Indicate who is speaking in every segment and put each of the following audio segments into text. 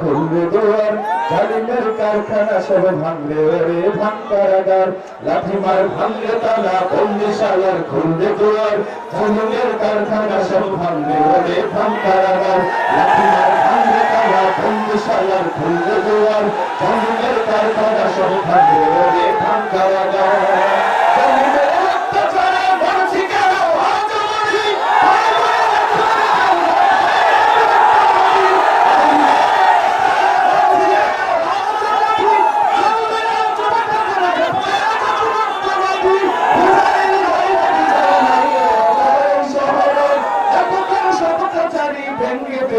Speaker 1: খুলবে কারখানা সব ভাঙবে ওরে ভাঙ্কারাগার লাঠিমার ভাঙ্গে তালা বন্দিশালার খুলবে দুয়ার, জালিমের কারখানা সব ভাঙবে ওরে খুলবে কারখানা সব ভাঙবে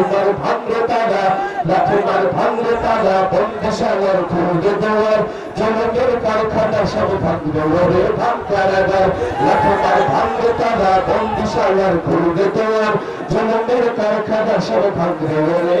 Speaker 1: লাঠিমার ভাঙলে তারা, লাঠিমার ভাঙলে তারা বন্দিশালার খুঁজে দেওয়ার জনকের কারখানা সব ভাঙবে ওরে ভাঙকারাগার লাঠিমার ভাঙলে তারা বন্দিশালার খুঁজে দেওয়ার জনকের কারখানা সব ভাঙবে ওরে।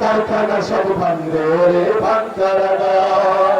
Speaker 1: কারখানা সব ভাঙবে ওরে ভাঙকারাগার